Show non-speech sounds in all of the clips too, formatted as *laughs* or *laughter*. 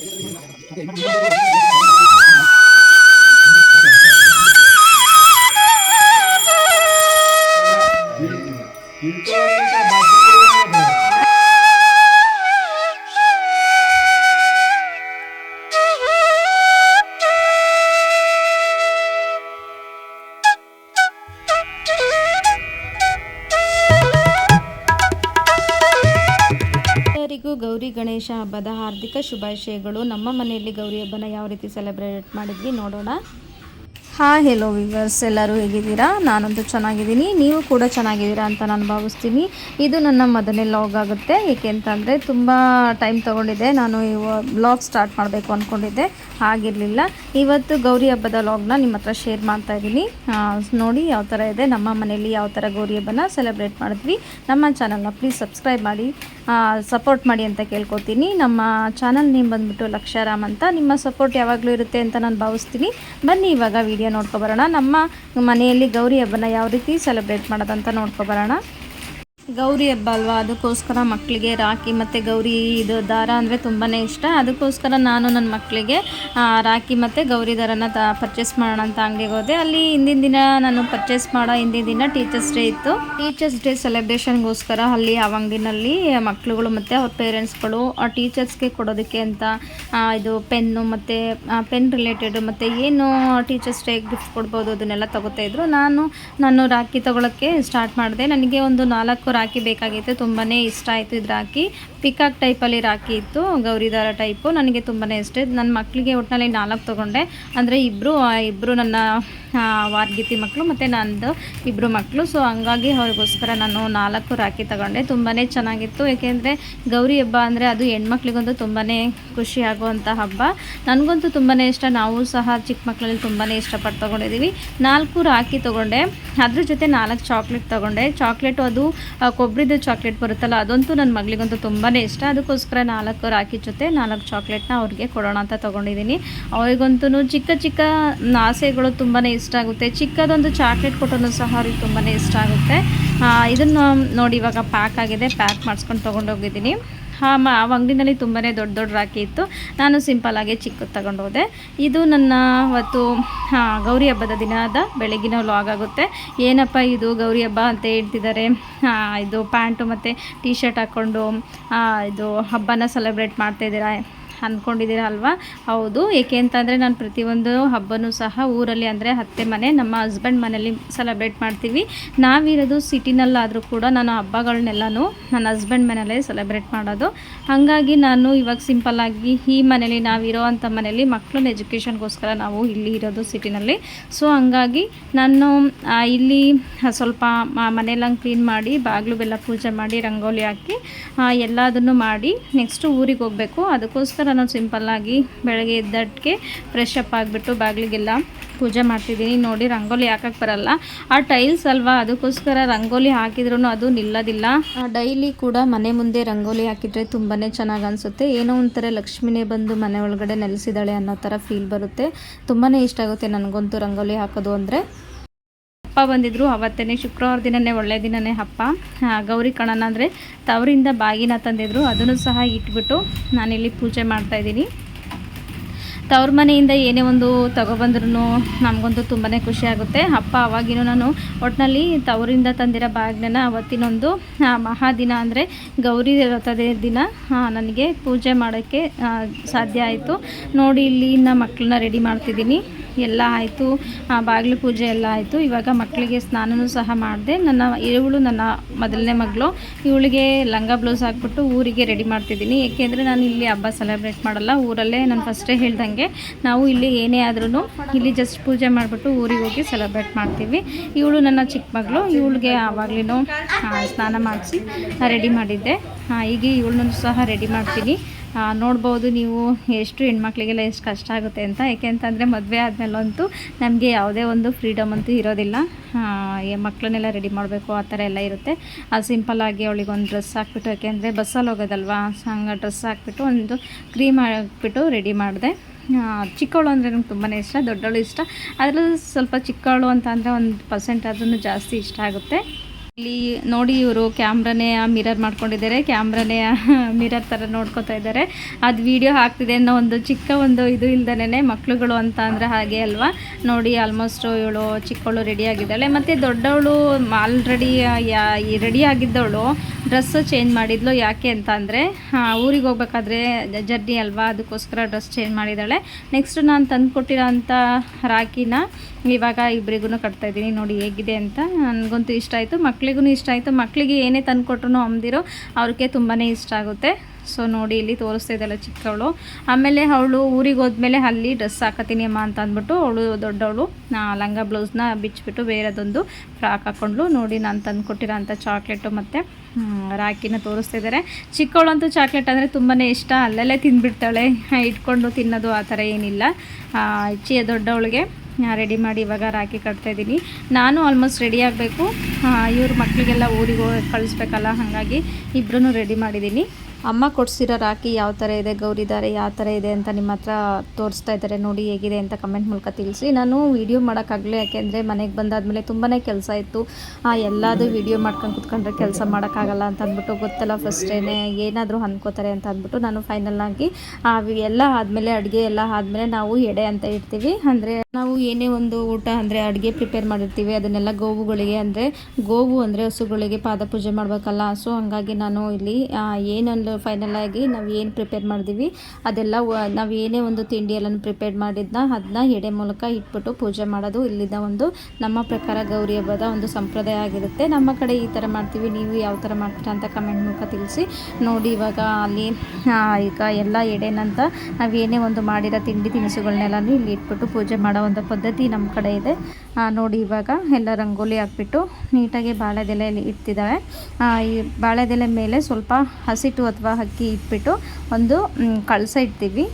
Okay, Gauri Ganesha ಹಬ್ಬದ ಹಾರ್ದಿಕ ಶುಭಾಶಯಗಳು. ನಮ್ಮ ಮನೆಯಲ್ಲಿ ಗೌರಿ ಹಬ್ಬನ ಯಾವ ರೀತಿ ಸೆಲೆಬ್ರೇಟ್ ಮಾಡಿದ್ವಿ ನೋಡೋಣ. ಹಾ ಹೆಲೋ ವಿವರ್ಸ್ ಎಲ್ಲರೂ ಹೇಗಿದ್ದೀರಾ? ನಾನಂತೂ ಚೆನ್ನಾಗಿದ್ದೀನಿ. ನೀವು ಕೂಡ ಚೆನ್ನಾಗಿದ್ದೀರಾ ಅಂತ ನಾನು ಭಾವಿಸ್ತೀನಿ. ಇದು ನನ್ನ ಮೊದಲನೇ ಲಾಗ್ ಆಗುತ್ತೆ. ಏಕೆ ಅಂತಂದರೆ ತುಂಬ ಟೈಮ್ ತೊಗೊಂಡಿದ್ದೆ. ನಾನು ವ್ಲಾಗ್ ಸ್ಟಾರ್ಟ್ ಮಾಡಬೇಕು ಅಂದ್ಕೊಂಡಿದ್ದೆ ಆಗಿರಲಿಲ್ಲ ಇವತ್ತು ಗೌರಿ ಹಬ್ಬದ ಲಾಗ್ನ ನಿಮ್ಮ ಹತ್ರ ಶೇರ್ ಮಾಡ್ತಾ ಇದ್ದೀನಿ. ನೋಡಿ ಯಾವ ಥರ ಇದೆ. ನಮ್ಮ ಮನೆಯಲ್ಲಿ ಯಾವ ಥರ ಗೌರಿ ಹಬ್ಬನ ಸೆಲೆಬ್ರೇಟ್ ಮಾಡಿದ್ವಿ. ನಮ್ಮ ಚಾನಲ್ನ ಪ್ಲೀಸ್ ಸಬ್ಸ್ಕ್ರೈಬ್ ಮಾಡಿ ಸಪೋರ್ಟ್ ಮಾಡಿ ಅಂತ ಕೇಳ್ಕೊತೀನಿ. ನಮ್ಮ ಚಾನಲ್ ನೇಮ್ ಬಂದ್ಬಿಟ್ಟು ಲಕ್ಷಾರಾಮ್ ಅಂತ. ನಿಮ್ಮ ಸಪೋರ್ಟ್ ಯಾವಾಗಲೂ ಇರುತ್ತೆ ಅಂತ ನಾನು ಭಾವಿಸ್ತೀನಿ. ಬನ್ನಿ, ಇವಾಗ ವಿಡಿಯೋ ನೋಡ್ಕೊಬರೋಣ ನಮ್ಮ ಮನೆಯಲ್ಲಿ ಗೌರಿ ಹಬ್ಬನ ಯಾವ ರೀತಿ ಸೆಲೆಬ್ರೇಟ್ ಮಾಡೋದಂತ ನೋಡ್ಕೊಬರೋಣ ಗೌರಿ ಹಬ್ಬ ಅಲ್ವಾ? ಅದಕ್ಕೋಸ್ಕರ ಮಕ್ಕಳಿಗೆ ರಾಖಿ ಮತ್ತು ಗೌರಿ ಇದು ದಾರ ಅಂದರೆ ತುಂಬಾ ಇಷ್ಟ. ಅದಕ್ಕೋಸ್ಕರ ನಾನು ನನ್ನ ಮಕ್ಕಳಿಗೆ ರಾಖಿ ಮತ್ತು ಗೌರಿ ದಾರನ ತ ಪರ್ಚೇಸ್ ಮಾಡೋಣ ಅಂತ ಅಂಗಡಿಗೆ ಹೋದೆ. ಅಲ್ಲಿ ಹಿಂದಿನ ದಿನ ನಾನು ಪರ್ಚೇಸ್ ಮಾಡೋ ಹಿಂದಿನ ದಿನ ಟೀಚರ್ಸ್ ಡೇ ಇತ್ತು. ಟೀಚರ್ಸ್ ಡೇ ಸೆಲೆಬ್ರೇಷನ್ಗೋಸ್ಕರ ಅಲ್ಲಿ ಆ ಅಂಗಡಿನಲ್ಲಿ ಮಕ್ಕಳುಗಳು ಮತ್ತು ಅವ್ರ ಪೇರೆಂಟ್ಸ್ಗಳು ಆ ಟೀಚರ್ಸ್ಗೆ ಕೊಡೋದಕ್ಕೆ ಅಂತ ಇದು ಪೆನ್ನು ಮತ್ತು ಪೆನ್ ರಿಲೇಟೆಡ್ ಮತ್ತು ಏನು ಟೀಚರ್ಸ್ ಡೇ ಗಿಫ್ಟ್ ಕೊಡ್ಬೋದು ಅದನ್ನೆಲ್ಲ ತಗೋತಾ ನಾನು ನಾನು ರಾಖಿ ತೊಗೊಳಕ್ಕೆ ಸ್ಟಾರ್ಟ್ ಮಾಡಿದೆ. ನನಗೆ ಒಂದು ನಾಲ್ಕು ರಾಖಿ ಬೇಕಾಗಿತ್ತು ತುಂಬಾ ಇಷ್ಟ ಆಯಿತು ಇದು ರಾಖಿ ಪಿಕಾಕ್ ಟೈಪಲ್ಲಿ ರಾಖಿ ಇತ್ತು ಗೌರಿ ದಾರ ಟೈಪು ನನಗೆ ತುಂಬಾ ಇಷ್ಟ. ನನ್ನ ಮಕ್ಕಳಿಗೆ ಒಟ್ಟಿನಲ್ಲಿ ನಾಲ್ಕು ತೊಗೊಂಡೆ. ಅಂದರೆ ಇಬ್ಬರು ಇಬ್ಬರು ನನ್ನ ವಾರ್ಗಿತಿ ಮಕ್ಕಳು ಮತ್ತು ನಂದು ಇಬ್ಬರು ಮಕ್ಕಳು ಸೊ ಹಂಗಾಗಿ ಅವ್ರಿಗೋಸ್ಕರ ನಾನು ನಾಲ್ಕು ರಾಖಿ ತಗೊಂಡೆ. ತುಂಬಾ ಚೆನ್ನಾಗಿತ್ತು. ಏಕೆಂದರೆ ಗೌರಿ ಹಬ್ಬ ಅಂದರೆ ಅದು ಹೆಣ್ಮಕ್ಳಿಗಂತೂ ತುಂಬಾ ಖುಷಿ ಆಗುವಂಥ ಹಬ್ಬ. ನನಗಂತೂ ತುಂಬಾ ಇಷ್ಟ. ನಾವು ಸಹ ಚಿಕ್ಕ ಮಕ್ಕಳಲ್ಲಿ ತುಂಬಾ ಇಷ್ಟಪಟ್ಟು ತೊಗೊಂಡಿದ್ದೀವಿ ನಾಲ್ಕು ರಾಖಿ ತೊಗೊಂಡೆ. ಅದ್ರ ಜೊತೆ ನಾಲ್ಕು ಚಾಕ್ಲೇಟ್ ತೊಗೊಂಡೆ. ಚಾಕ್ಲೇಟು ಅದು ಆ, ಕೊಬ್ಬರಿದು ಚಾಕ್ಲೇಟ್ ಬರುತ್ತಲ್ಲ ಅದಂತೂ ನನ್ನ ಮಗಳಿಗಂತೂ ತುಂಬಾ ಇಷ್ಟ. ಅದಕ್ಕೋಸ್ಕರ ನಾಲ್ಕು ರಾಖಿ ಜೊತೆ ನಾಲ್ಕು ಚಾಕ್ಲೇಟ್ನ ಅವ್ರಿಗೆ ಕೊಡೋಣ ಅಂತ ತೊಗೊಂಡಿದ್ದೀನಿ ಅವ್ರಿಗಂತೂ ಚಿಕ್ಕ ಚಿಕ್ಕ ಆಸೆಗಳು ತುಂಬಾ ಇಷ್ಟ ಆಗುತ್ತೆ. ಚಿಕ್ಕದೊಂದು ಚಾಕ್ಲೇಟ್ ಕೊಟ್ಟನು ಸಹ ಅವ್ರಿಗೆ ತುಂಬಾ ಇಷ್ಟ ಆಗುತ್ತೆ. ಇದನ್ನು ನೋಡಿ ಇವಾಗ ಪ್ಯಾಕ್ ಆಗಿದೆ ಪ್ಯಾಕ್ ಮಾಡಿಸ್ಕೊಂಡು ತೊಗೊಂಡೋಗಿದ್ದೀನಿ. ಮ, ಆ ಅಂಗಡಿನಲ್ಲಿ ತುಂಬಾ ದೊಡ್ಡ ದೊಡ್ಡ ರಾಖಿ ಇತ್ತು. ನಾನು ಸಿಂಪಲ್ಲಾಗಿ ಚಿಕ್ಕದು ತಗೊಂಡು ಹೋದೆ. ಇದು ನನ್ನ ಅವತ್ತು ಗೌರಿ ಹಬ್ಬದ ದಿನದ ಬೆಳಗಿನ ಲಾಗ್ ಆಗುತ್ತೆ. ಏನಪ್ಪ ಇದು ಗೌರಿ ಹಬ್ಬ ಅಂತ ಹೇಳ್ತಿದ್ದಾರೆ ಇದು ಪ್ಯಾಂಟು ಮತ್ತು ಟೀ ಶರ್ಟ್ ಹಾಕ್ಕೊಂಡು ಇದು ಹಬ್ಬನ ಸೆಲೆಬ್ರೇಟ್ ಮಾಡ್ತಾಯಿದ್ದೀರಾ ಅಂದ್ಕೊಂಡಿದ್ದೀರಾ ಅಲ್ವಾ? ಹೌದು. ಏಕೆ ಅಂತಂದರೆ ನಾನು ಪ್ರತಿಯೊಂದು ಹಬ್ಬನೂ ಸಹ ಊರಲ್ಲಿ ಅಂದರೆ ಅತ್ತೆ ಮನೆ, ನಮ್ಮ ಹಸ್ಬೆಂಡ್ ಮನೇಲಿ ಸೆಲೆಬ್ರೇಟ್ ಮಾಡ್ತೀವಿ. ನಾವಿರೋದು ಸಿಟಿನಲ್ಲಾದರೂ ಕೂಡ ನಾನು ಹಬ್ಬಗಳನ್ನೆಲ್ಲನೂ ನನ್ನ ಹಸ್ಬೆಂಡ್ ಮನೆಯಲ್ಲೇ ಸೆಲೆಬ್ರೇಟ್ ಮಾಡೋದು. ಹಾಗಾಗಿ ನಾನು ಇವಾಗ ಸಿಂಪಲ್ಲಾಗಿ ಈ ಮನೇಲಿ ನಾವಿರೋ ಅಂಥ ಮನೇಲಿ ಮಕ್ಕಳನ್ನ ಎಜುಕೇಷನ್ಗೋಸ್ಕರ ನಾವು ಇಲ್ಲಿ ಇರೋದು ಸಿಟಿನಲ್ಲಿ ಸೊ ಹಂಗಾಗಿ ನಾನು ಇಲ್ಲಿ ಸ್ವಲ್ಪ ಮನೆಯೆಲ್ಲ ಕ್ಲೀನ್ ಮಾಡಿ, ಬಾಗಿಲು ಬೆಲ್ಲ ಪೂಜೆ ಮಾಡಿ, ರಂಗೋಲಿ ಹಾಕಿ ಎಲ್ಲದನ್ನು ಮಾಡಿ ನೆಕ್ಸ್ಟು ಊರಿಗೆ ಹೋಗಬೇಕು ಅದಕ್ಕೋಸ್ಕರ ನಾನು ಸಿಂಪಲ್ಲಾಗಿ ಬೆಳಗ್ಗೆ ಇದ್ದಟ್ಟಿಗೆ ಫ್ರೆಶ್ ಅಪ್ ಆಗಿಬಿಟ್ಟು ಬಾಗಿಲಿಗೆಲ್ಲ ಪೂಜೆ ಮಾಡ್ತಿದ್ದೀನಿ. ನೋಡಿ, ರಂಗೋಲಿ ಹಾಕಕ್ಕೆ ಬರಲ್ಲ. ಆ ಟೈಲ್ಸ್ ಅಲ್ವಾ, ಅದಕ್ಕೋಸ್ಕರ ರಂಗೋಲಿ ಹಾಕಿದ್ರೂ ಅದು ನಿಲ್ಲೋದಿಲ್ಲ. ಡೈಲಿ ಕೂಡ ಮನೆ ಮುಂದೆ ರಂಗೋಲಿ ಹಾಕಿದರೆ ತುಂಬಾ ಚೆನ್ನಾಗಿ ಅನಿಸುತ್ತೆ. ಏನೋ ಒಂಥರ ಲಕ್ಷ್ಮಿನೇ ಬಂದು ಮನೆ ಒಳಗಡೆ ನೆಲೆಸಿದಾಳೆ ಅನ್ನೋ ಥರ ಫೀಲ್ ಬರುತ್ತೆ. ತುಂಬಾ ಇಷ್ಟ ಆಗುತ್ತೆ ನನಗಂತೂ ರಂಗೋಲಿ ಹಾಕೋದು ಅಂದರೆ. ಹಬ್ಬ ಬಂದಿದ್ರು. ಅವತ್ತೇ ಶುಕ್ರವಾರ ದಿನನೇ, ಒಳ್ಳೆ ದಿನನೇ ಹಬ್ಬ ಗೌರಿ ಕಣನ ಅಂದರೆ ತವರಿಂದ ಬಾಗಿನ ತಂದಿದ್ರು. ಅದನ್ನು ಸಹ ಇಟ್ಬಿಟ್ಟು ನಾನಿಲ್ಲಿ ಪೂಜೆ ಮಾಡ್ತಾಯಿದ್ದೀನಿ ತವ್ರ ಮನೆಯಿಂದ ಏನೇ ಒಂದು ತಗೊಬಂದ್ರೂ ನಮಗಂತೂ ತುಂಬಾ ಖುಷಿ ಆಗುತ್ತೆ. ಅಪ್ಪ ಅವಾಗಿನೂ ನಾನು ಒಟ್ಟಿನಲ್ಲಿ ತವರಿಂದ ತಂದಿರೋ ಬಾಗ್ನ ಅವತ್ತಿನೊಂದು ಮಹಾದಿನ ಅಂದರೆ ಗೌರಿ ರಥದ ದಿನ ನನಗೆ ಪೂಜೆ ಮಾಡೋಕ್ಕೆ ಸಾಧ್ಯ ಆಯಿತು. ನೋಡಿ ಇಲ್ಲಿ ಇನ್ನು ಮಕ್ಕಳನ್ನ ರೆಡಿ ಮಾಡ್ತಿದ್ದೀನಿ. ಎಲ್ಲ ಆಯಿತು. ಬಾಗಿಲು ಪೂಜೆ ಎಲ್ಲ ಆಯಿತು. ಇವಾಗ ಮಕ್ಕಳಿಗೆ ಸ್ನಾನನೂ ಸಹ ಮಾಡಿದೆ. ನನ್ನ ಇವಳು ನನ್ನ ಮೊದಲನೇ ಮಗಳು. ಇವಳಿಗೆ ಲಂಗ ಬ್ಲೌಸ್ ಹಾಕ್ಬಿಟ್ಟು ಊರಿಗೆ ರೆಡಿ ಮಾಡ್ತಿದ್ದೀನಿ. ಏಕೆಂದರೆ ನಾನು ಇಲ್ಲಿ ಹಬ್ಬ ಸೆಲೆಬ್ರೇಟ್ ಮಾಡಲ್ಲ. ಊರಲ್ಲೇ ನಾನು ಫಸ್ಟೇ ಹೇಳ್ದಂಗೆ ನಾವು ಇಲ್ಲಿ ಏನೇ ಆದ್ರೂ ಇಲ್ಲಿ ಜಸ್ಟ್ ಪೂಜೆ ಮಾಡಿಬಿಟ್ಟು ಊರಿಗೆ ಹೋಗಿ ಸೆಲೆಬ್ರೇಟ್ ಮಾಡ್ತೀವಿ. ಇವಳು ನನ್ನ ಚಿಕ್ಕ ಮಗಳು, ಇವಳಿಗೆ ಆವಾಗ್ಲೂ ಸ್ನಾನ ಮಾಡಿಸಿ ರೆಡಿ ಮಾಡಿದ್ದೆ. ಈಗ ಇವಳನ್ನೂ ಸಹ ರೆಡಿ ಮಾಡ್ತೀನಿ. ನೋಡ್ಬೋದು ನೀವು ಎಷ್ಟು ಹೆಣ್ಮಕ್ಳಿಗೆಲ್ಲ ಎಷ್ಟು ಕಷ್ಟ ಆಗುತ್ತೆ ಅಂತ. ಯಾಕೆಂತಂದರೆ ಮದುವೆ ಆದಮೇಲಂತೂ ನಮಗೆ ಯಾವುದೇ ಒಂದು ಫ್ರೀಡಮ್ ಅಂತೂ ಇರೋದಿಲ್ಲ. ಮಕ್ಕಳನ್ನೆಲ್ಲ ರೆಡಿ ಮಾಡಬೇಕು, ಆ ಥರ ಎಲ್ಲ ಇರುತ್ತೆ. ಅದು ಸಿಂಪಲ್ಲಾಗಿ ಅವಳಿಗೆ ಒಂದು ಡ್ರೆಸ್ ಹಾಕ್ಬಿಟ್ಟು ಯಾಕೆಂದರೆ ಬಸ್ಸಲ್ಲಿ ಹೋಗೋದಲ್ವಾ, ಹಂಗೆ ಡ್ರೆಸ್ ಹಾಕ್ಬಿಟ್ಟು ಒಂದು ಕ್ರೀಮ್ ಹಾಕ್ಬಿಟ್ಟು ರೆಡಿ ಮಾಡಿದೆ. ಚಿಕ್ಕವಳು ಅಂದರೆ ನಂಗೆ ತುಂಬಾ ಇಷ್ಟ, ದೊಡ್ಡವಳು ಇಷ್ಟ. ಅದರಲ್ಲೂ ಸ್ವಲ್ಪ ಚಿಕ್ಕವಳು ಅಂತ ಅಂದರೆ ಒಂದು ಪರ್ಸೆಂಟ್ ಅದನ್ನು ಜಾಸ್ತಿ ಇಷ್ಟ ಆಗುತ್ತೆ. ಇಲ್ಲಿ ನೋಡಿ ಇವರು ಕ್ಯಾಮ್ರಾನೇ ಮಿರರ್ ಮಾಡ್ಕೊಂಡಿದ್ದಾರೆ, ಕ್ಯಾಮ್ರಾನೇ *laughs* ಮಿರರ್ ಥರ ನೋಡ್ಕೊತಾ ಇದ್ದಾರೆ. ಅದು ವಿಡಿಯೋ ಹಾಕ್ತಿದೆ ಅನ್ನೋ ಒಂದು ಚಿಕ್ಕ ಒಂದು ಇದು ಇಲ್ದೇ ಮಕ್ಳುಗಳು ಅಂತ ಅಂದರೆ ಹಾಗೆ ಅಲ್ವಾ? ನೋಡಿ ಆಲ್ಮೋಸ್ಟ್ ಇವಳು ಚಿಕ್ಕವಳು ರೆಡಿ ಆಗಿದ್ದಾಳೆ. ಮತ್ತು ದೊಡ್ಡವಳು ಆಲ್ರೆಡಿ ರೆಡಿ ಆಗಿದ್ದವಳು ಡ್ರೆಸ್ ಚೇಂಜ್ ಮಾಡಿದ್ಲು ಯಾಕೆ ಅಂತ ಅಂದರೆ ಊರಿಗೆ ಹೋಗ್ಬೇಕಾದ್ರೆ ಜರ್ನಿ ಅಲ್ವಾ, ಅದಕ್ಕೋಸ್ಕರ ಡ್ರೆಸ್ ಚೇಂಜ್ ಮಾಡಿದ್ದಾಳೆ. ನೆಕ್ಸ್ಟ್ ನಾನು ತಂದು ಕೊಟ್ಟಿರೋ ಅಂಥ ರಾಖಿನ ಇವಾಗ ಇಬ್ಬರಿಗೂ ಕಟ್ತಾ ಇದ್ದೀನಿ. ನೋಡಿ ಹೇಗಿದೆ ಅಂತ ನನಗಂತೂ ಇಷ್ಟ ಆಯಿತು. ಮಕ್ಳಿಗೂ ಇಷ್ಟ ಆಯಿತು. ಮಕ್ಕಳಿಗೆ ಏನೇ ತಂದು ಕೊಟ್ಟರು ಅಂದಿರೋ ಅವ್ರಿಗೆ ತುಂಬಾ ಇಷ್ಟ ಆಗುತ್ತೆ. ಸೊ ನೋಡಿ ಇಲ್ಲಿ ತೋರಿಸ್ತಾ ಇದ್ದಾಳೆ ಚಿಕ್ಕವಳು. ಆಮೇಲೆ ಅವಳು ಊರಿಗೆ ಹೋದ್ಮೇಲೆ ಅಲ್ಲಿ ಡ್ರೆಸ್ ಹಾಕತೀನಿ ಅಮ್ಮ ಅಂತ ಅಂದ್ಬಿಟ್ಟು ಅವಳು ದೊಡ್ಡವಳು. ಲಂಗ ಬ್ಲೌಸ್ನ ಬಿಚ್ಚಿಬಿಟ್ಟು ಬೇರೆದೊಂದು ಫ್ರಾಕ್ ಹಾಕ್ಕೊಂಡ್ಳು ನೋಡಿ ನಾನು ತಂದು ಕೊಟ್ಟಿರೋ ಅಂಥ ಚಾಕ್ಲೇಟು ಮತ್ತು ರಾಕಿನ ತೋರಿಸ್ತಾ ಇದ್ದಾರೆ ಚಿಕ್ಕವಳಂತೂ ಚಾಕ್ಲೇಟ್ ಅಂದರೆ ತುಂಬಾ ಇಷ್ಟ. ಅಲ್ಲಲ್ಲೇ ತಿಂದ್ಬಿಡ್ತಾಳೆ ಇಟ್ಕೊಂಡು ತಿನ್ನೋದು ಆ ಥರ ಏನಿಲ್ಲ. ಚಿ ದೊಡ್ಡವಳಿಗೆ ರೆಡಿ ಮಾಡಿ ಇವಾಗ ರಾಖಿ ಕಟ್ತಾ ಇದ್ದೀನಿ. ನಾನು ಆಲ್ಮೋಸ್ಟ್ ರೆಡಿ ಆಗಬೇಕು. ಇವ್ರ ಮಕ್ಕಳಿಗೆಲ್ಲ ಊರಿಗೆ ಹೋಗಿ ಕಳಿಸ್ಬೇಕಲ್ಲ, ಹಾಗಾಗಿ ಇಬ್ಬರೂ ರೆಡಿ ಮಾಡಿದ್ದೀನಿ. ಅಮ್ಮ ಕೊಡಿಸಿರೋ ರಾಖಿ ಯಾವ ಥರ ಇದೆ, ಗೌರಿ ದಾರೆ ಯಾವ ಥರ ಇದೆ ಅಂತ ನಿಮ್ಮ ಹತ್ರ ತೋರಿಸ್ತಾ ಇದ್ದಾರೆ. ನೋಡಿ ಹೇಗಿದೆ ಅಂತ ಕಮೆಂಟ್ ಮೂಲಕ ತಿಳಿಸಿ. ನಾನು ವೀಡಿಯೋ ಮಾಡೋಕ್ಕಾಗಲಿ, ಯಾಕೆಂದರೆ ಮನೆಗೆ ಬಂದಾದಮೇಲೆ ತುಂಬಾ ಕೆಲಸ ಇತ್ತು. ಎಲ್ಲದು ವೀಡಿಯೋ ಮಾಡ್ಕೊಂಡು ಕುತ್ಕೊಂಡ್ರೆ ಕೆಲಸ ಮಾಡೋಕ್ಕಾಗಲ್ಲ ಅಂತ ಅಂದ್ಬಿಟ್ಟು ಗೊತ್ತಲ್ಲ ಫಸ್ಟೇ ಏನಾದರೂ ಅಂದ್ಕೋತಾರೆ ಅಂತ ಅಂದ್ಬಿಟ್ಟು ನಾನು ಫೈನಲ್ಲಾಗಿ ಎಲ್ಲ ಆದಮೇಲೆ, ಅಡುಗೆ ಎಲ್ಲ ಆದಮೇಲೆ ನಾವು ಎಡೆ ಅಂತ ಇಡ್ತೀವಿ. ಅಂದರೆ ನಾವು ಏನೇ ಒಂದು ಊಟ ಅಂದರೆ ಅಡುಗೆ ಪ್ರಿಪೇರ್ ಮಾಡಿರ್ತೀವಿ. ಅದನ್ನೆಲ್ಲ ಗೋವುಗಳಿಗೆ ಅಂದರೆ, ಗೋವು ಅಂದರೆ ಹಸುಗಳಿಗೆ ಪಾದ ಪೂಜೆ ಮಾಡಬೇಕಲ್ಲ. ಸೊ ಹಂಗಾಗಿ ನಾನು ಇಲ್ಲಿ ಫೈನಲ್ ಆಗಿ ನಾವು ಏನು ಪ್ರಿಪೇರ್ ಮಾಡ್ತೀವಿ ಅದೆಲ್ಲ ನಾವು ಏನೇ ಒಂದು ತಿಂಡಿ ಎಲ್ಲ ಪ್ರಿಪೇರ್ ಮಾಡಿದ್ನ ಅದನ್ನ ಎಡೆ ಮೂಲಕ ಇಟ್ಬಿಟ್ಟು ಪೂಜೆ ಮಾಡೋದು ಇಲ್ಲಿದ್ದ ಒಂದು ನಮ್ಮ ಪ್ರಕಾರ ಗೌರಿ ಹಬ್ಬದ ಒಂದು ಸಂಪ್ರದಾಯ ಆಗಿರುತ್ತೆ. ನಮ್ಮ ಕಡೆ ಈ ಥರ ಮಾಡ್ತೀವಿ, ನೀವು ಯಾವ ಥರ ಮಾಡ್ತೀರಾ ಅಂತ ಕಮೆಂಟ್ ಮೂಲಕ ತಿಳಿಸಿ. ನೋಡಿ ಇವಾಗ ಅಲ್ಲಿ ಈಗ ಎಲ್ಲ ಎಡೆನಂತ ನಾವು ಏನೇ ಒಂದು ಮಾಡಿರೋ ತಿಂಡಿ ತಿನಿಸುಗಳನ್ನೆಲ್ಲ ಇಲ್ಲಿ ಇಟ್ಬಿಟ್ಟು ಪೂಜೆ ಮಾಡೋ ಒಂದು ಪದ್ಧತಿ ನಮ್ಮ ಕಡೆ ಇದೆ. ನೋಡಿ ಇವಾಗ ಎಲ್ಲ ರಂಗೋಲಿ ಹಾಕ್ಬಿಟ್ಟು ನೀಟಾಗಿ ಬಾಳೆದೆಲೆಯಲ್ಲಿ ಇಡ್ತಿದ್ದಾವೆ. ಈ ಬಾಳೆದೆಲೆ ಮೇಲೆ ಸ್ವಲ್ಪ ಹಸಿಟ್ಟು ಅಥವಾ ಅಕ್ಕಿ ಇಟ್ಬಿಟ್ಟು ಒಂದು ಕಳಸ ಇಡ್ತೀವಿ.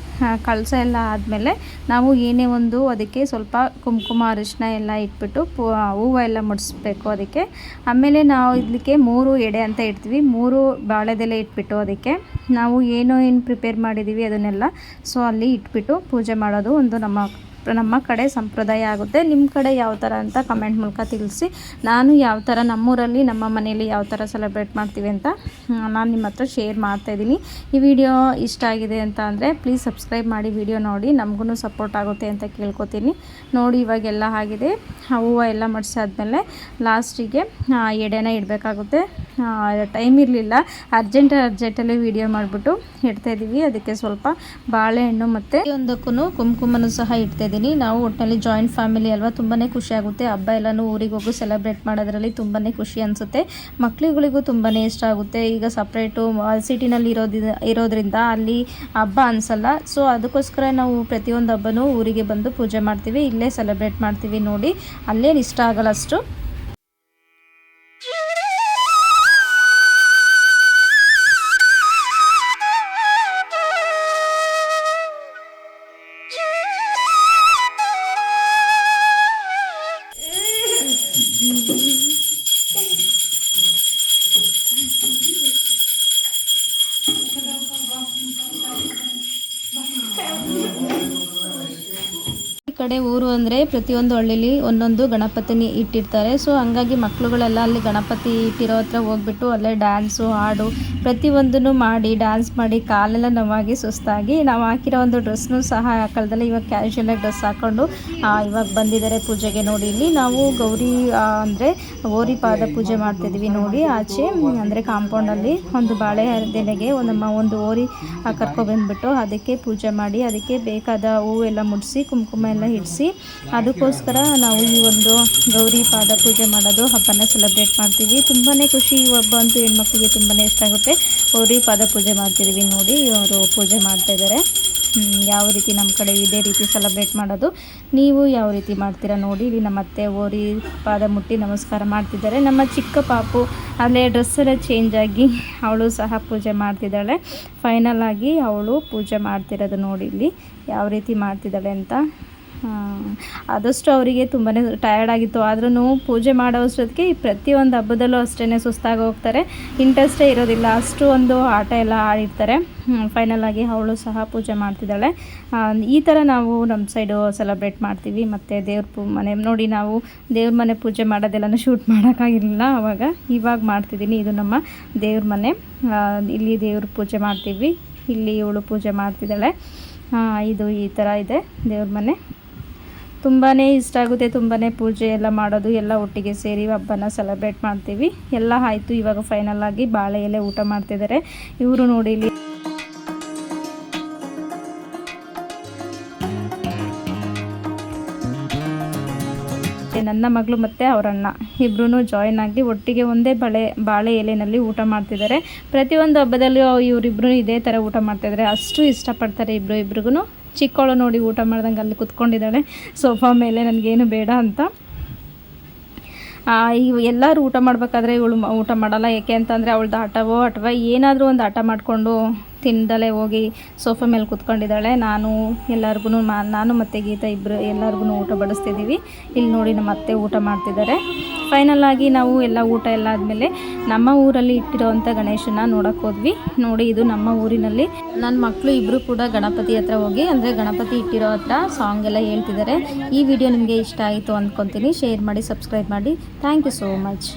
ಕಳಸ ಎಲ್ಲ ಆದಮೇಲೆ ನಾವು ಏನೇ ಒಂದು ಅದಕ್ಕೆ ಸ್ವಲ್ಪ ಕುಂಕುಮ ಅರಿಶಿನ ಎಲ್ಲ ಇಟ್ಬಿಟ್ಟು ಹೂವು ಎಲ್ಲ ಮುಡಿಸ್ಬೇಕು ಅದಕ್ಕೆ. ಆಮೇಲೆ ನಾವು ಇದಕ್ಕೆ ಮೂರು ಎಡೆ ಅಂತ ಇಡ್ತೀವಿ. ಮೂರು ಬಾಳೆದೆಲೆ ಇಟ್ಬಿಟ್ಟು ಅದಕ್ಕೆ ನಾವು ಏನೋ ಏನು ಪ್ರಿಪೇರ್ ಮಾಡಿದ್ದೀವಿ ಅದನ್ನೆಲ್ಲ, ಸೊ ಅಲ್ಲಿ ಇಟ್ಬಿಟ್ಟು ಪೂಜೆ ಮಾಡೋದು ಒಂದು ನಮ್ಮ ನಮ್ಮ ಕಡೆ ಸಂಪ್ರದಾಯ ಆಗುತ್ತೆ. ನಿಮ್ಮ ಕಡೆ ಯಾವ ಥರ ಅಂತ ಕಮೆಂಟ್ ಮೂಲಕ ತಿಳಿಸಿ. ನಾನು ಯಾವ ಥರ ನಮ್ಮೂರಲ್ಲಿ, ನಮ್ಮ ಮನೆಯಲ್ಲಿ ಯಾವ ಥರ ಸೆಲೆಬ್ರೇಟ್ ಮಾಡ್ತೀವಿ ಅಂತ ನಾನು ನಿಮ್ಮ ಹತ್ರ ಶೇರ್ ಮಾಡ್ತಾಯಿದ್ದೀನಿ ಈ ವಿಡಿಯೋ ಇಷ್ಟ ಆಗಿದೆ ಅಂತ ಅಂದರೆ ಪ್ಲೀಸ್ ಸಬ್ಸ್ಕ್ರೈಬ್ ಮಾಡಿ ವಿಡಿಯೋ ನೋಡಿ. ನಮಗೂ ಸಪೋರ್ಟ್ ಆಗುತ್ತೆ ಅಂತ ಕೇಳ್ಕೊತೀನಿ. ನೋಡಿ, ಇವಾಗೆಲ್ಲ ಆಗಿದೆ. ಹೂವು ಎಲ್ಲ ಮಡಿಸಾದ್ಮೇಲೆ ಲಾಸ್ಟಿಗೆ ಎಡೆನ ಇಡಬೇಕಾಗುತ್ತೆ. ಟೈಮ್ ಇರಲಿಲ್ಲ. ಅರ್ಜೆಂಟ್ ಅರ್ಜೆಂಟಲ್ಲಿ ವಿಡಿಯೋ ಮಾಡಿಬಿಟ್ಟು ಇಡ್ತಾಯಿದ್ದೀವಿ ಅದಕ್ಕೆ ಸ್ವಲ್ಪ ಬಾಳೆಹಣ್ಣು ಮತ್ತು ಒಂದಕ್ಕೂ ಕುಂಕುಮನೂ ಸಹ ಇಡ್ತಾಯಿದ್ದೀನಿ ನಾವು ಒಟ್ಟಿನಲ್ಲಿ ಜಾಯಿಂಟ್ ಫ್ಯಾಮಿಲಿ ಅಲ್ವಾ ತುಂಬಾ ಖುಷಿ ಆಗುತ್ತೆ. ಹಬ್ಬ ಎಲ್ಲನೂ ಊರಿಗೆ ಹೋಗು ಸೆಲೆಬ್ರೇಟ್ ಮಾಡೋದ್ರಲ್ಲಿ ತುಂಬಾ ಖುಷಿ ಅನಿಸುತ್ತೆ. ಮಕ್ಕಳುಗಳಿಗೂ ತುಂಬಾ ಇಷ್ಟ ಆಗುತ್ತೆ. ಈಗ ಸಪ್ರೇಟು ಸಿಟಿನಲ್ಲಿ ಇರೋದಿ, ಇರೋದ್ರಿಂದ ಅಲ್ಲಿ ಹಬ್ಬ ಅನಿಸಲ್ಲ. ಸೊ ಅದಕ್ಕೋಸ್ಕರ ನಾವು ಪ್ರತಿಯೊಂದು ಹಬ್ಬನೂ ಊರಿಗೆ ಬಂದು ಪೂಜೆ ಮಾಡ್ತೀವಿ. ಇಲ್ಲೇ ಸೆಲೆಬ್ರೇಟ್ ಮಾಡ್ತೀವಿ ನೋಡಿ. ಅಲ್ಲೇನು ಇಷ್ಟ ಆಗಲ್ಲ ಅಷ್ಟು. ಕಡೆ ಊರು ಅಂದರೆ ಪ್ರತಿಯೊಂದು ಹಳ್ಳಿಲಿ ಒಂದೊಂದು ಗಣಪತಿನ ಇಟ್ಟಿರ್ತಾರೆ. ಸೊ ಹಂಗಾಗಿ ಮಕ್ಕಳುಗಳೆಲ್ಲ ಅಲ್ಲಿ ಗಣಪತಿ ಇಟ್ಟಿರೋ ಹತ್ರ ಹೋಗ್ಬಿಟ್ಟು ಅಲ್ಲೇ ಡ್ಯಾನ್ಸು ಹಾಡು ಪ್ರತಿಯೊಂದನ್ನು ಮಾಡಿ ಡ್ಯಾನ್ಸ್ ಮಾಡಿ ಕಾಲೆಲ್ಲ ನೋವಾಗಿ ಸುಸ್ತಾಗಿ ನಾವು ಹಾಕಿರೋ ಒಂದು ಡ್ರೆಸ್ನೂ ಸಹ ಹಾಕಲ್ದಲ್ಲ ಇವಾಗ ಕ್ಯಾಶುಯಲಾಗಿ ಡ್ರೆಸ್ ಹಾಕ್ಕೊಂಡು ಇವಾಗ ಬಂದಿದ್ದಾರೆ ಪೂಜೆಗೆ ನೋಡಿ. ಇಲ್ಲಿ ನಾವು ಗೌರಿ ಅಂದರೆ ಓರಿ ಪಾದ ಪೂಜೆ ಮಾಡ್ತಿದ್ದೀವಿ ನೋಡಿ. ಆಚೆ, ಅಂದರೆ ಕಾಂಪೌಂಡಲ್ಲಿ ಒಂದು ಬಾಳೆ ಒಂದು ಒಂದು ಓರಿ ಕರ್ಕೊಬಂದ್ಬಿಟ್ಟು ಅದಕ್ಕೆ ಪೂಜೆ ಮಾಡಿ, ಅದಕ್ಕೆ ಬೇಕಾದ ಹೂವೆಲ್ಲ ಮುಡಿಸಿ, ಕುಂಕುಮ ಎಲ್ಲ ಇಡಿಸಿ ಅದಕ್ಕೋಸ್ಕರ ನಾವು ಈ ಒಂದು ಗೌರಿ ಪಾದ ಪೂಜೆ ಮಾಡೋದು ಹಬ್ಬನ ಸೆಲೆಬ್ರೇಟ್ ಮಾಡ್ತೀವಿ. ತುಂಬಾ ಖುಷಿ ಈ ಹಬ್ಬ ಅಂತೂ ಹೆಣ್ಮಕ್ಳಿಗೆ ತುಂಬಾ ಇಷ್ಟ ಆಗುತ್ತೆ. ಗೌರಿ ಪಾದ ಪೂಜೆ ಮಾಡ್ತಿದ್ದೀವಿ ನೋಡಿ, ಇವರು ಪೂಜೆ ಮಾಡ್ತಾ ಇದ್ದಾರೆ. ಯಾವ ರೀತಿ ನಮ್ಮ ಕಡೆ ಇದೇ ರೀತಿ ಸೆಲೆಬ್ರೇಟ್ ಮಾಡೋದು. ನೀವು ಯಾವ ರೀತಿ ಮಾಡ್ತೀರಾ ನೋಡಿ, ಇಲ್ಲಿ ನಮ್ಮ ಅತ್ತೆ ಓರಿ ಪಾದ ಮುಟ್ಟಿ ನಮಸ್ಕಾರ ಮಾಡ್ತಿದ್ದಾರೆ. ನಮ್ಮ ಚಿಕ್ಕ ಪಾಪು ಅಲ್ಲೇ ಡ್ರೆಸ್ ಎಲ್ಲ ಚೇಂಜ್ ಆಗಿ ಅವಳು ಸಹ ಪೂಜೆ ಮಾಡ್ತಿದ್ದಾಳೆ. ಫೈನಲ್ ಆಗಿ ಅವಳು ಪೂಜೆ ಮಾಡ್ತಿರೋದು ನೋಡಿ ಇಲ್ಲಿ, ಯಾವ ರೀತಿ ಮಾಡ್ತಿದ್ದಾಳೆ ಅಂತ. ಆದಷ್ಟು ಅವರಿಗೆ ತುಂಬಾ ಟಯರ್ಡ್ ಆಗಿತ್ತು. ಆದ್ರೂ ಪೂಜೆ ಮಾಡೋಷ್ಟೊತ್ತಿಗೆ ಪ್ರತಿಯೊಂದು ಹಬ್ಬದಲ್ಲೂ ಅಷ್ಟೇ ಸುಸ್ತಾಗಿ ಹೋಗ್ತಾರೆ. ಇಂಟ್ರೆಸ್ಟೇ ಇರೋದಿಲ್ಲ. ಅಷ್ಟು ಒಂದು ಆಟ ಎಲ್ಲ ಆಡಿರ್ತಾರೆ. ಫೈನಲ್ ಆಗಿ ಅವಳು ಸಹ ಪೂಜೆ ಮಾಡ್ತಿದ್ದಾಳೆ. ಈ ಥರ ನಾವು ನಮ್ಮ ಸೈಡು ಸೆಲೆಬ್ರೇಟ್ ಮಾಡ್ತೀವಿ. ಮತ್ತು ದೇವ್ರ ಮನೆ ನೋಡಿ ನಾವು ದೇವ್ರ ಮನೆ ಪೂಜೆ ಮಾಡೋದೆಲ್ಲನೂ ಶೂಟ್ ಮಾಡೋಕ್ಕಾಗಿರಲಿಲ್ಲ ಆವಾಗ ಇವಾಗ ಮಾಡ್ತಿದ್ದೀನಿ ಇದು ನಮ್ಮ ದೇವ್ರ ಮನೆ. ಇಲ್ಲಿ ದೇವ್ರ ಪೂಜೆ ಮಾಡ್ತೀವಿ. ಇಲ್ಲಿ ಇವಳು ಪೂಜೆ ಮಾಡ್ತಿದ್ದಾಳೆ. ಇದು ಈ ಥರ ಇದೆ ದೇವ್ರ ಮನೆ. ತುಂಬಾ ಇಷ್ಟ ಆಗುತ್ತೆ ತುಂಬಾ ಪೂಜೆ ಎಲ್ಲ ಮಾಡೋದು, ಎಲ್ಲ ಒಟ್ಟಿಗೆ ಸೇರಿ ಹಬ್ಬನ ಸೆಲೆಬ್ರೇಟ್ ಮಾಡ್ತೀವಿ. ಎಲ್ಲ ಆಯಿತು, ಇವಾಗ ಫೈನಲ್ ಆಗಿ ಬಾಳೆ ಎಲೆ ಊಟ ಮಾಡ್ತಿದ್ದಾರೆ ಇವರು ನೋಡಿ ಇಲ್ಲಿ ನನ್ನ ಮಗಳು ಮತ್ತು ಅವರಣ್ಣ ಇಬ್ಬರೂ ಜಾಯಿನ್ ಆಗಿ ಒಟ್ಟಿಗೆ ಒಂದೇ ಬಳೆ, ಬಾಳೆ ಎಲೆಯಲ್ಲಿ ಊಟ ಮಾಡ್ತಿದ್ದಾರೆ ಪ್ರತಿಯೊಂದು ಹಬ್ಬದಲ್ಲೂ ಇವರಿಬ್ಬರು ಇದೇ ಥರ ಊಟ ಮಾಡ್ತಾಯಿದ್ದಾರೆ ಅಷ್ಟು ಇಷ್ಟಪಡ್ತಾರೆ ಇಬ್ಬರು ಇಬ್ರಿಗೂ ಚಿಕ್ಕವಳು ನೋಡಿ ಊಟ ಮಾಡ್ದಂಗೆ ಅಲ್ಲಿ ಕುತ್ಕೊಂಡಿದ್ದಾಳೆ. ಸೋಫಾ ಮೇಲೆ ನನಗೇನು ಬೇಡ ಅಂತ. ಇವು ಎಲ್ಲರೂ ಊಟ ಮಾಡಬೇಕಾದ್ರೆ ಇವಳು ಊಟ ಮಾಡಲ್ಲ. ಏಕೆ ಅಂತಂದರೆ ಅವಳದ್ದು ಆಟವೋ ಅಥವಾ ಏನಾದರೂ ಒಂದು ಆಟ ಮಾಡಿಕೊಂಡು ತಿಂದಲೇ ಹೋಗಿ ಸೋಫಾ ಮೇಲೆ ಕುತ್ಕೊಂಡಿದ್ದಾಳೆ. ನಾನು ಎಲ್ಲರಿಗೂ ನಾನು ಮತ್ತು ಗೀತಾ ಇಬ್ಬರು ಎಲ್ಲರಿಗೂ ಊಟ ಬಡಿಸ್ತಿದ್ದೀವಿ. ಇಲ್ಲಿ ನೋಡಿ ನಮ್ಮ ಅತ್ತೆ ಊಟ ಮಾಡ್ತಿದ್ದಾರೆ. ಫೈನಲ್ ಆಗಿ ನಾವು ಎಲ್ಲ ಊಟ ಎಲ್ಲ ಆದಮೇಲೆ ನಮ್ಮ ಊರಲ್ಲಿ ಇಟ್ಟಿರೋವಂಥ ಗಣೇಶನ ನೋಡೋಕೆ ಹೋದ್ವಿ. ನೋಡಿ, ಇದು ನಮ್ಮ ಊರಿನಲ್ಲಿ. ನನ್ನ ಮಕ್ಕಳು ಇಬ್ಬರು ಕೂಡ ಗಣಪತಿ ಹತ್ರ ಹೋಗಿ, ಅಂದರೆ ಗಣಪತಿ ಇಟ್ಟಿರೋ ಹತ್ರ ಸಾಂಗ್ ಎಲ್ಲ ಹೇಳ್ತಿದ್ದಾರೆ. ಈ ವಿಡಿಯೋ ನಿಮಗೆ ಇಷ್ಟ ಆಯಿತು ಅಂದ್ಕೊತೀನಿ ಶೇರ್ ಮಾಡಿ ಸಬ್ಸ್ಕ್ರೈಬ್ ಮಾಡಿ. Thank you so much